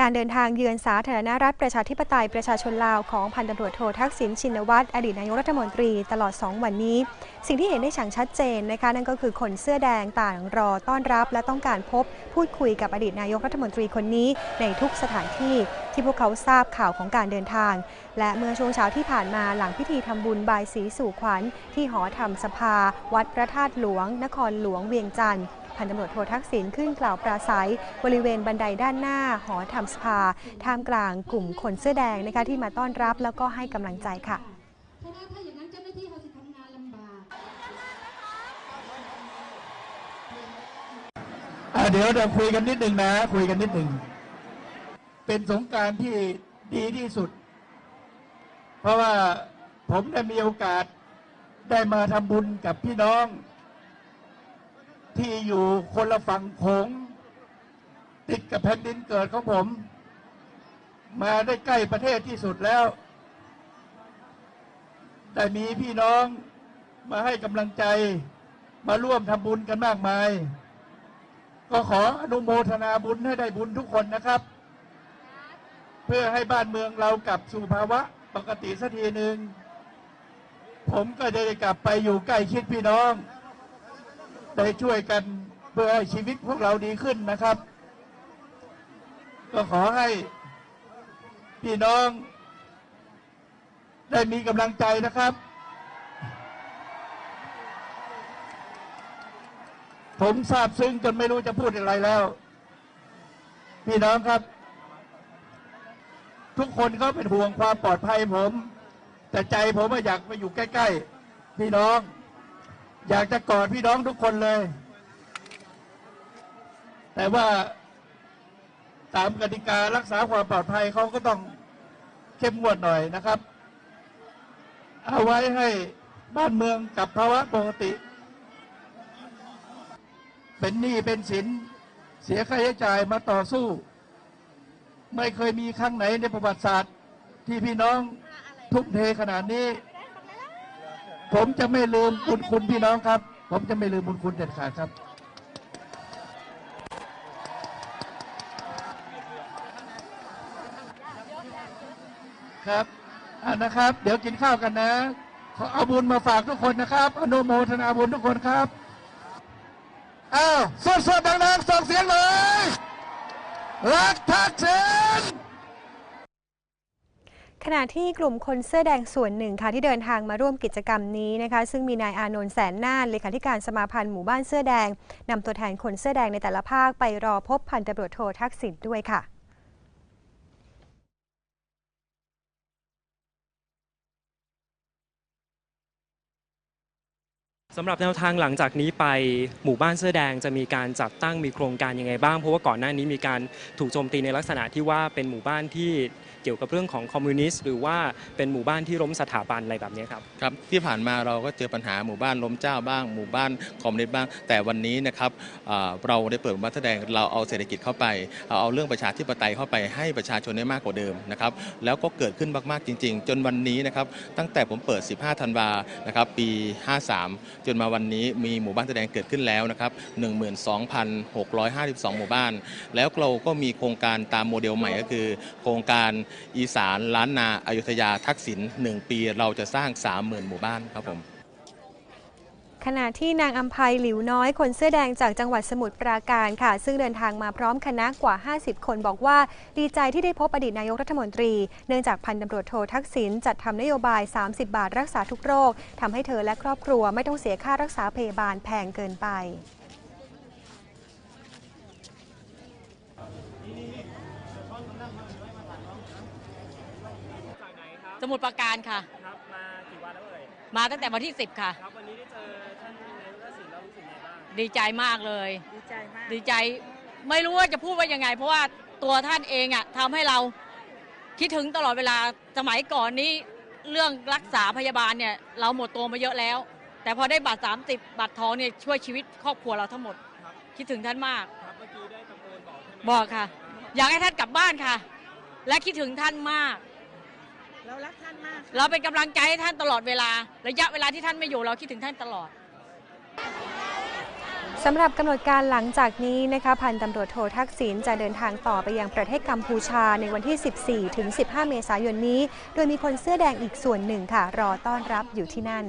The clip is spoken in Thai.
การเดินทางเยือนสาธารณรัฐประชาธิปไตยประชาชนลาวของพันตำรวจโททักษิณชินวัตรอดีตนายกรัฐมนตรีตลอด 2 วันนี้ สิ่งที่เห็นได้อย่างชัดเจนนะคะนั่นก็คือคนเสื้อแดงต่างรอต้อนรับ และต้องการพบพูดคุยกับอดีตนายกรัฐมนตรีคนนี้ในทุกสถานที่ที่พวกเขาทราบข่าวของการเดินทาง และเมื่อช่วงเช้าที่ผ่านมาหลังพิธีทำบุญบายสีสู่ขวัญ ที่หอธรรมสภา วัดพระธาตุหลวง นครหลวงเวียงจันทร์ พันตำรวจโททักษิณขึ้นกล่าวปราศัย บริเวณบันไดด้านหน้า หอธรรมสภา ท่ามกลางกลุ่มคนเสื้อแดงนะคะที่มาต้อนรับแล้วก็ให้กำลังใจค่ะเพราะว่าถ้าอย่างนั้นเจ้าหน้าที่เขาจะทำงานลำบากเดี๋ยวเราคุยกันนิดหนึ่งนะ คุยกันนิดหนึ่ง เป็นสงการที่ดีที่สุด เพราะว่าผมได้มีโอกาสได้มาทำบุญกับพี่น้อง ที่อยู่คนละฝั่งโขงติดกับแผ่นดินเกิดของผม มาได้ใกล้ประเทศที่สุดแล้วได้มีพี่น้องมาให้กำลังใจมาร่วมทำบุญกันมากมาย ก็ขออนุโมทนาบุญให้ได้บุญทุกคนนะครับ เพื่อให้บ้านเมืองเรากลับสู่ภาวะปกติสักทีหนึ่งผมก็จะได้กลับไปอยู่ใกล้ชิดพี่น้อง ได้ช่วยกันเพื่อให้ชีวิตพวกเราดีขึ้นนะครับ ก็ขอให้พี่น้อง ได้มีกำลังใจนะครับ ผมทราบซึ้งจนไม่รู้จะพูดอะไรแล้ว พี่น้องครับ ทุกคนเขาเป็นห่วงความปลอดภัยผม แต่ใจผมอยากไปอยู่ใกล้ ๆ พี่น้อง อยากจะกอดพี่น้องทุกคนเลย แต่ว่าตามกติการักษาความปลอดภัยเขาก็ต้องเข้มงวดหน่อยนะครับ เอาไว้ให้บ้านเมืองกลับภาวะปกติ เป็นหนี้เป็นสินเสียค่าใช้จ่ายมาต่อสู้ ไม่เคยมีครั้งไหนในประวัติศาสตร์ ที่พี่น้องทุ่มเทขนาดนี้ ผมจะไม่ลืมบุญคุณพี่น้องครับ ผมจะไม่ลืมบุญคุณเด็ดขาดครับ ครับอ่านะครับ เดี๋ยวกินข้าวกันนะขอเอาบุญมาฝากทุกคนนะครับ อนุโมทนาบุญทุกคนครับอ้าวสดๆดังๆส่งเสียงเลยรักทักษิณ ขณะที่กลุ่มคนเสื้อแดงส่วนหนึ่งค่ะที่เดินทางมาร่วมกิจกรรมนี้นะคะ ซึ่งมีนายอานนท์แสนน่านเลขาธิการสมาพันธ์หมู่บ้านเสื้อแดงนำตัวแทนคนเสื้อแดงในแต่ละภาคไปรอพบพันตำรวจโททักษิณด้วยค่ะ สำหรับแนวทางหลังจากนี้ไปหมู่บ้านเสื้อแดงจะมีการจัดตั้งมีโครงการยังไงบ้าง เพราะว่าก่อนหน้านี้มีการถูกโจมตีในลักษณะที่ว่าเป็นหมู่บ้านที่เกี่ยวกับเรื่องของคอมมิวนิสต์หรือว่าเป็นหมู่บ้านที่ล้มสถาบันอะไรแบบนี้ครับครับที่ผ่านมาเราก็เจอปัญหาหมู่บ้านล้มเจ้าบ้าง หมู่บ้านคอมมิวนิสต์บ้าง แต่วันนี้นะครับเราได้เปิดหมู่บ้านแสดงเราเอาเศรษฐกิจเข้าไปเอาเอาเรื่องประชาธิปไตยเข้าไปให้ประชาชนได้มากกว่าเดิมนะครับแล้วก็เกิดขึ้นมากๆจริง ๆ จนวันนี้นะครับตั้งแต่ผมเปิด 15 ธันวานะครับปี 53จนมาวันนี้มีหมู่บ้านแสดงเกิดขึ้นแล้วนะครับ 12,652 หมู่บ้าน แล้วเราก็มีโครงการตามโมเดลใหม่ก็คือ โครงการอีสานล้านนาอายุทยาทักษิณ1ปีเราจะสร้าง 30,000 หมู่บ้านครับผม ขณะที่นางอัมภัยหลิวน้อยคนเสื้อแดงจากจังหวัดสมุทรปราการค่ะ ซึ่งเดินทางมาพร้อมคณะกว่า 50 คนบอกว่า ดีใจที่ได้พบอดีตนายกรัฐมนตรี เนื่องจากพันตำรวจโททักษิณจัดทำนโยบาย 30 บาทรักษาทุกโรคทำให้เธอและครอบครัวไม่ต้องเสียค่ารักษาพยาบาลแพงเกินไปสมุทรปราการค่ะ มาตั้งแต่วันที่ 10 ค่ะ ครับวันนี้ได้เจอท่านนายกทักษิณแล้วรู้สึกไงบ้างดีใจมากเลย ดีใจมาก ดีใจไม่รู้ว่าจะพูดว่ายังไง เพราะว่าตัวท่านเองอะทำให้เราคิดถึงตลอดเวลาสมัยก่อนนี้เรื่องรักษาพยาบาลเนี่ยเราหมดตัวมาเยอะแล้ว แต่พอได้บัตร 30 บัตรทองเนี่ยช่วยชีวิตครอบครัวเราทั้งหมดคิดถึงท่านมาก ครับเมื่อกี้ได้ตะโกนบอกท่านไหมบอกค่ะ อยากให้ท่านกลับบ้านค่ะ และคิดถึงท่านมาก เรารักท่านมาก เราเป็นกำลังใจให้ท่านตลอดเวลา ระยะเวลาที่ท่านไม่อยู่เราคิดถึงท่านตลอด สำหรับกำหนดการหลังจากนี้นะคะพันตำรวจโททักษิณจะเดินทางต่อไปยังประเทศกัมพูชาในวันที่ 14 ถึง 15 เมษายนนี้ โดยมีคนเสื้อแดงอีกส่วนหนึ่งค่ะ รอต้อนรับอยู่ที่นั่น